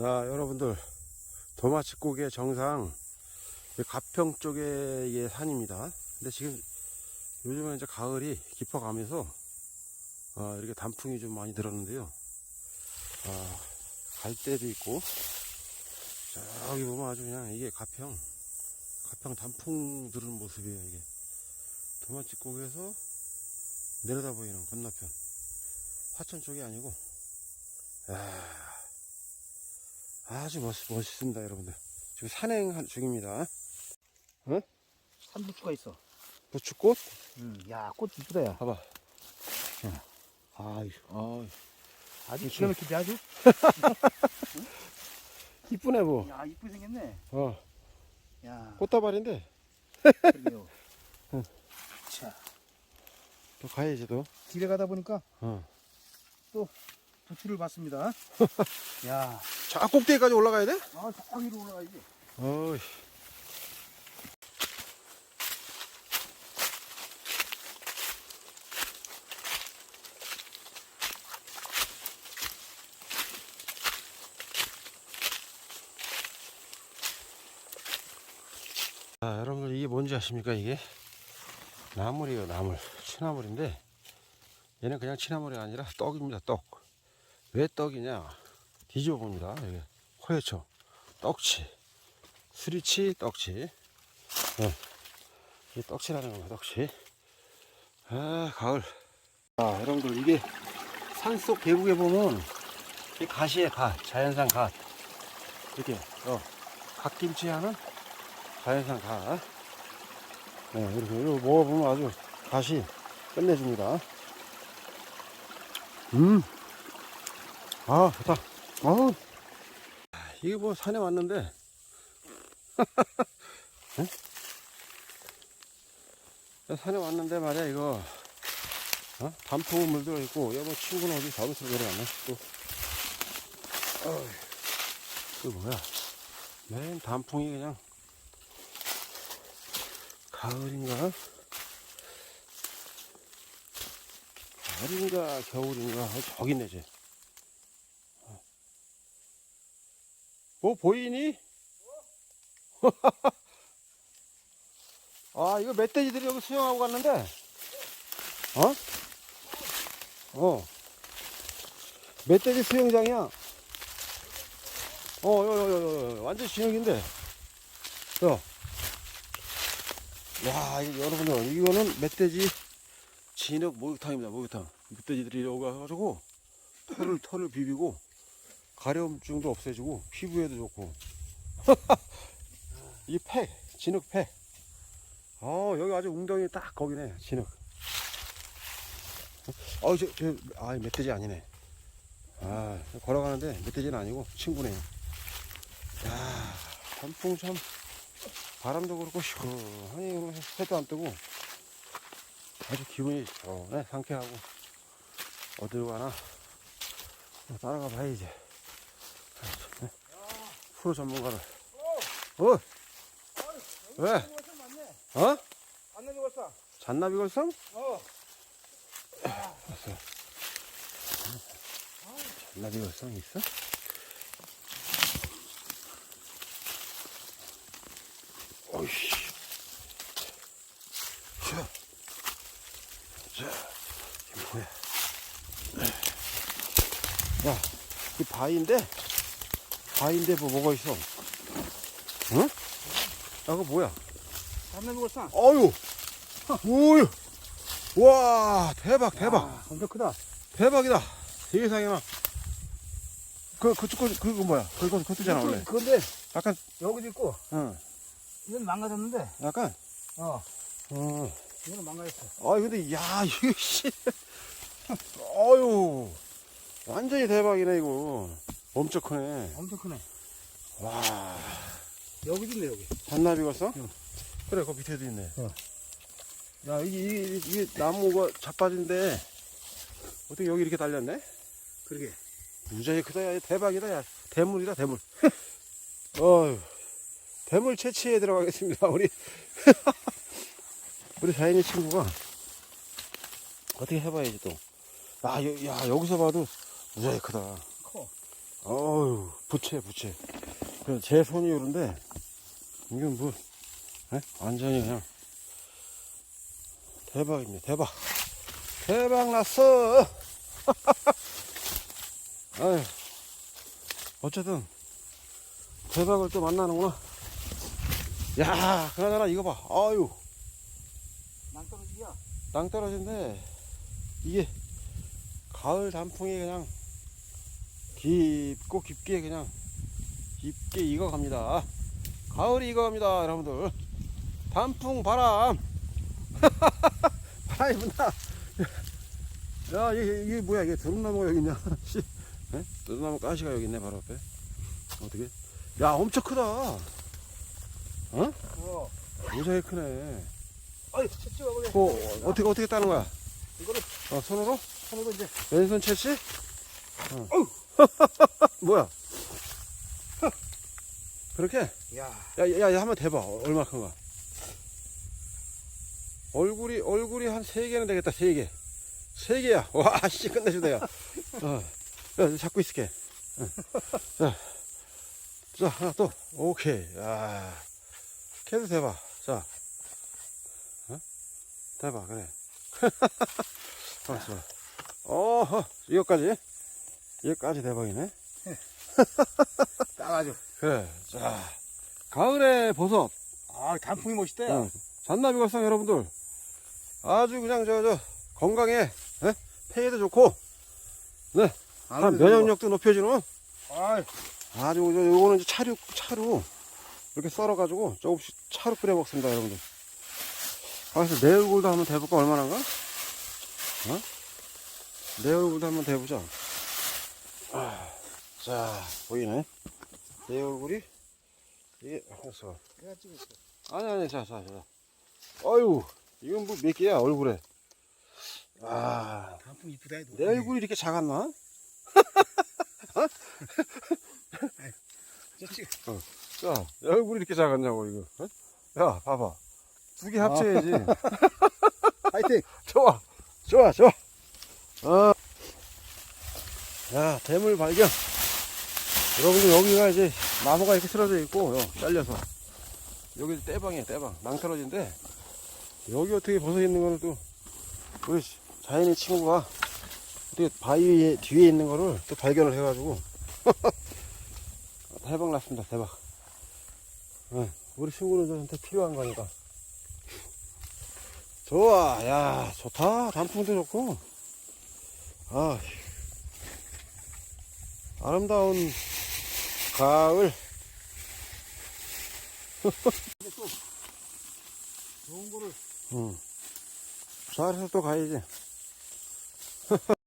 자, 여러분들, 도마치국의 정상, 이 가평 쪽의 산입니다. 근데 지금 요즘은 이제 가을이 깊어가면서, 아, 이렇게 단풍이 좀 많이 들었는데요. 아, 갈대도 있고, 저기 보면 아주 그냥 이게 가평, 가평 단풍 들은 모습이에요, 이게. 도마치국에서 내려다 보이는 건너편. 화천 쪽이 아니고, 아, 아주 멋, 멋있습니다, 여러분들. 지금 산행 중입니다. 산부추가 있어. 부추꽃? 음, 야, 꽃 이쁘다, 야. 봐봐. 아유, 아, 아주. 기가 막히게 아주. 이쁘네, 뭐. 야, 이쁘게 생겼네. 어, 야, 꽃다발인데. 그러게요. 응. 자, 또 가야지, 또. 길에 가다 보니까 어. 부추를 봤습니다. 야, 저 꼭대기까지 올라가야 돼? 아, 저기로 올라가야지. 어이. 아, 여러분들 이게 뭔지 아십니까 이게? 나물이에요 나물 취나물인데 얘는 그냥 취나물이 아니라 떡입니다 떡 왜 떡이냐? 뒤집어 봅니다. 이게 호여쳐 떡치 수리치 떡치. 네. 이 떡치라는 겁니다 떡치. 아 가을. 아 여러분들 이게 산속 계곡에 보면 이 갓이에요 갓 자연산 갓. 이렇게 어 갓김치 하는 자연산 갓. 네, 이렇게 이거 먹어보면 아주 갓이 끝내줍니다. 음 아, 좋다. 어우. 이게 뭐 산에 왔는데. 응? 산에 왔는데 말이야, 이거. 어? 단풍은 물들어 있고, 여보 친구는 어디 잡으서 내려갔네, 또. 어이. 이거 뭐야. 맨 단풍이 그냥. 가을인가? 가을인가, 겨울인가? 어, 저기 있네, 쟤. 뭐 보이니? 아 이거 멧돼지들이 여기 수영하고 갔는데 어? 어 멧돼지 수영장이야 어 요, 요, 요, 요, 완전 진흙인데 요. 야 여러분들 이거는 met돼지 진흙 목욕탕입니다 목욕탕 멧돼지들이 여기 와가지고 털을 털을 비비고 가려움증도 없애주고 피부에도 좋고 이 팩, 진흙 팩. 어 여기 아주 웅덩이 딱 거기네 진흙. 어저저아 멧돼지 아니네. 아 걸어가는데 멧돼지는 아니고 친구네. 야 단풍 참 바람도 그렇고 시원하니 해도 안 뜨고 아주 기분이 좋네 상쾌하고 어딜 가나 따라가 봐야지. 프로 전문가를. 어? 왜? 어? 안 내려갔어. 잔나비 걸성? 어. 잔나비 걸성 있어? 어이씨. 자. 자. 이게 뭐야? 야, 이 바위인데? 바위인데 뭐 뭐가 있어? 응? 야, 그거 뭐야? 안 내려갔어. 어유! 오유! 와, 대박, 대박. 아, 엄청 크다. 대박이다. 세상에나. 그, 그쪽, 거, 그거 뭐야? 그거, 그거잖아, 원래. 그런데 약간, 여기도 있고 응. 이건 망가졌는데. 약간, 어, 어. 이거는 망가졌어. 아, 근데, 야, 이거, 씨. 어유. 완전히 대박이네, 이거. 엄청 크네. 엄청 크네. 와. 여기도 있네 여기. 잔나비 갔어? 응. 그래, 그 밑에도 있네. 어. 야, 이게, 이게, 이게 나무가 자빠진데, 어떻게 여기 이렇게 달렸네? 그러게. 무지하게 크다, 야. 대박이다, 야. 대물이다, 대물. 어휴. 대물 채취에 들어가겠습니다, 우리. 우리 자연의 친구가. 어떻게 해봐야지, 또. 아, 여, 야, 여기서 봐도 무지하게 크다. 커. 어우, 부채, 부채. 그제 손이 요런데, 이건 뭐, 에? 완전히 그냥, 대박입니다, 대박. 대박 났어! 아유, 어쨌든, 대박을 또 만나는구나. 야, 그나저나 이거 봐. 아유, 낭떠러지야. 땅 떨어진데, 이게, 가을 단풍이 그냥, 깊고 깊게 그냥, 깊게 익어갑니다. 가을이 익어갑니다, 여러분들. 단풍 바람. 바람이 분다. 야, 이게, 이게 뭐야, 이게 드럼나무가 여기 있냐? 씨. 에? 드럼나무 가시가 여기 있네, 바로 앞에. 어떻게? 야, 엄청 크다. 어. 무지하게 크네. 아이, 그래. 그거 어떻게, 어떻게 따는 거야? 이거를 어, 손으로? 손으로 이제. 왼손 채취? 어. 뭐야? 그렇게? 야. 야, 야, 야, 한번 대봐. 어, 얼마 큰가? 얼굴이, 얼굴이 한 세 개는 되겠다, 세 개. 세 개야. 와, 씨, 끝내주다, 야. 어. 야, 잡고 있을게. 어. 자. 자, 하나 또. 오케이. 야. 걔도 대봐. 자. 어? 대봐, 그래. 알았어. 어허, 이거까지. 이거까지 대박이네. 따가지고. 그래. 자. 가을의 버섯. 아, 단풍이 멋있다. 야. 응. 잔나비 걸상 여러분들 아주 그냥 저 저 건강에 예? 폐에도 좋고 네한 면역력도 높여주는 아, 아주 저 요거는 이제 차루 차루 이렇게 썰어 가지고 조금씩 차루 끓여 먹습니다 여러분들 아, 그래서 내 얼굴도 한번 대볼까 얼마나가 어? 내 얼굴도 한번 대보자 아, 자 보이네 내 얼굴이 이게 그래서 내가 있어. 아니 아니 자 자 자. 어유 이건 뭐 몇 개야 얼굴에. 아, 단풍 이쁘다. 해도. 내 얼굴이 이렇게 작았나? 채찍. 자, 내 얼굴이 이렇게 작았냐고 이거. 어? 야, 봐봐. 두 개 합쳐야지. 파이팅. 좋아, 좋아, 좋아. 아, 야, 대물 발견. 여러분들 여기가 이제 나무가 이렇게 틀어져 있고, 요, 잘려서. 여기 떼방이에요, 떼방. 낭떨어진데, 여기 어떻게 벗어 있는 거는 또, 우리 자연의 친구가 어떻게 바위 뒤에 있는 거를 또 발견을 해가지고, 대박 났습니다, 대박. 네, 우리 친구는 저한테 필요한 거니까. 좋아, 야, 좋다. 단풍도 좋고. 아, 아름다운 가을. 좋은 거를. 응. 잘해서 또 가야지.